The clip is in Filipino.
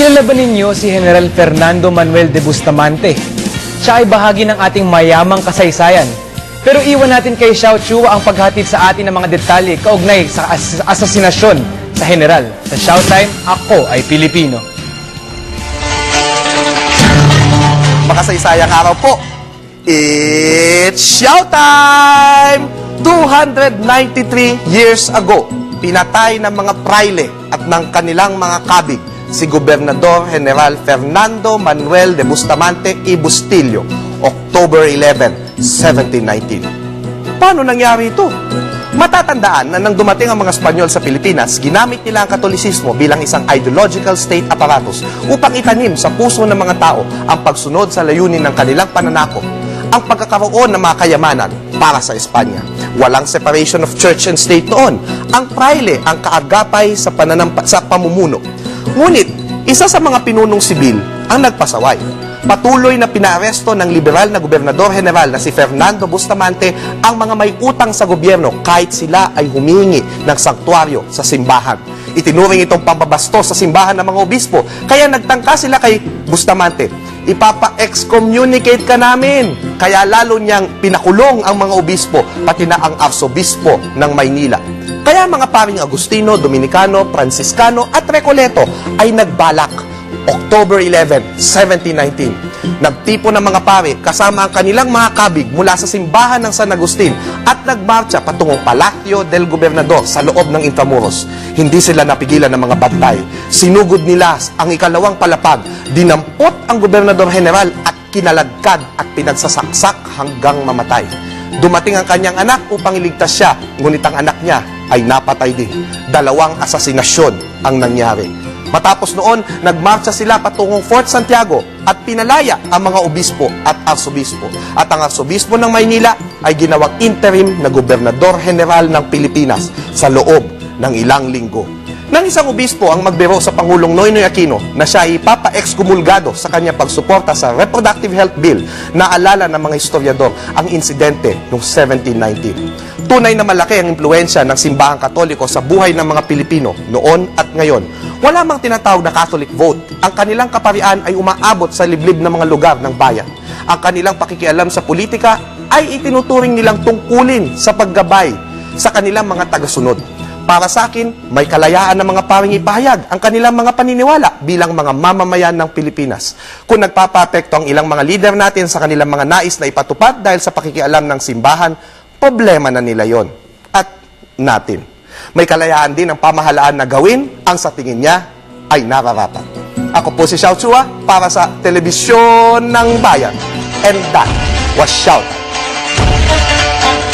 Kilala ba ninyo si General Fernando Manuel de Bustamante? Siya ay bahagi ng ating mayamang kasaysayan. Pero iwan natin kay Xiao Chua ang paghatid sa atin ng mga detalye kaugnay sa as- asasinasyon sa General. Sa Showtime, ako ay Pilipino. Makasaysayang araw po. It's showtime! 293 years ago, pinatay ng mga praile at ng kanilang mga kabig si Gobernador General Fernando Manuel de Bustamante y Bustillo, October 11, 1719. Paano nangyari ito? Matatandaan na nang dumating ang mga Espanyol sa Pilipinas, ginamit nila ang Katolisismo bilang isang ideological state apparatus upang itanim sa puso ng mga tao ang pagsunod sa layunin ng kanilang pananakop, ang pagkakaroon ng mga kayamanan para sa Espanya. Walang separation of church and state noon. Ang praile ang kaagapay sa, pananampa, sa pamumuno. Ngunit, isa sa mga pinunong sibil ang nagpasaway. Patuloy na pinaaresto ng liberal na gobernador general na si Fernando Bustamante ang mga may utang sa gobyerno kahit sila ay humingi ng sanktuaryo sa simbahan. Itinuring itong pambabastos sa simbahan ng mga obispo. Kaya nagtangka sila kay Bustamante. Ipapa-excommunicate ka namin. Kaya lalo niyang pinakulong ang mga obispo, pati na ang arsobispo ng Maynila. Kaya mga paring Agustino, Dominicano, Franciscano at Recoleto ay nagbalak October 11, 1719. Nagtipo ng mga pare kasama ang kanilang mga kabig mula sa simbahan ng San Agustin at nagmarcha patungong Palacio del Gobernador sa loob ng Intramuros. Hindi sila napigilan ng mga bantay. Sinugod nila ang ikalawang palapag, dinampot ang Gobernador General at kinalagkad at pinagsasaksak hanggang mamatay. Dumating ang kanyang anak upang iligtas siya, ngunit ang anak niya ay napatay din. Dalawang asasinasyon ang nangyari. Matapos noon, nagmarcha sila patungong Fort Santiago at pinalaya ang mga obispo at arsobispo. At ang arsobispo ng Maynila ay ginawang interim na gobernador general ng Pilipinas sa loob ng ilang linggo. Nang isang obispo ang magbiro sa Pangulong Noynoy Aquino na siya ay ipapa-excomulgado sa kanyang pagsuporta sa Reproductive Health Bill, naalala ng mga historiador ang insidente noong 1790. Tunay na malaki ang impluensya ng simbahang katoliko sa buhay ng mga Pilipino noon at ngayon. Wala mang tinatawag na Catholic vote. Ang kanilang kaparian ay umaabot sa liblib ng mga lugar ng bayan. Ang kanilang pakikialam sa politika ay itinuturing nilang tungkulin sa paggabay sa kanilang mga tagasunod. Para sa akin, may kalayaan ng mga paring ipahayag ang kanilang mga paniniwala bilang mga mamamayan ng Pilipinas. Kung nagpapapekto ang ilang mga leader natin sa kanilang mga nais na ipatupad dahil sa pakikialam ng simbahan, problema na nila yon at natin. May kalayaan din ang pamahalaan na gawin ang sa tingin niya ay nararapat. Ako po si Xiao Chua para sa Telebisyon ng Bayan. And that was Shout.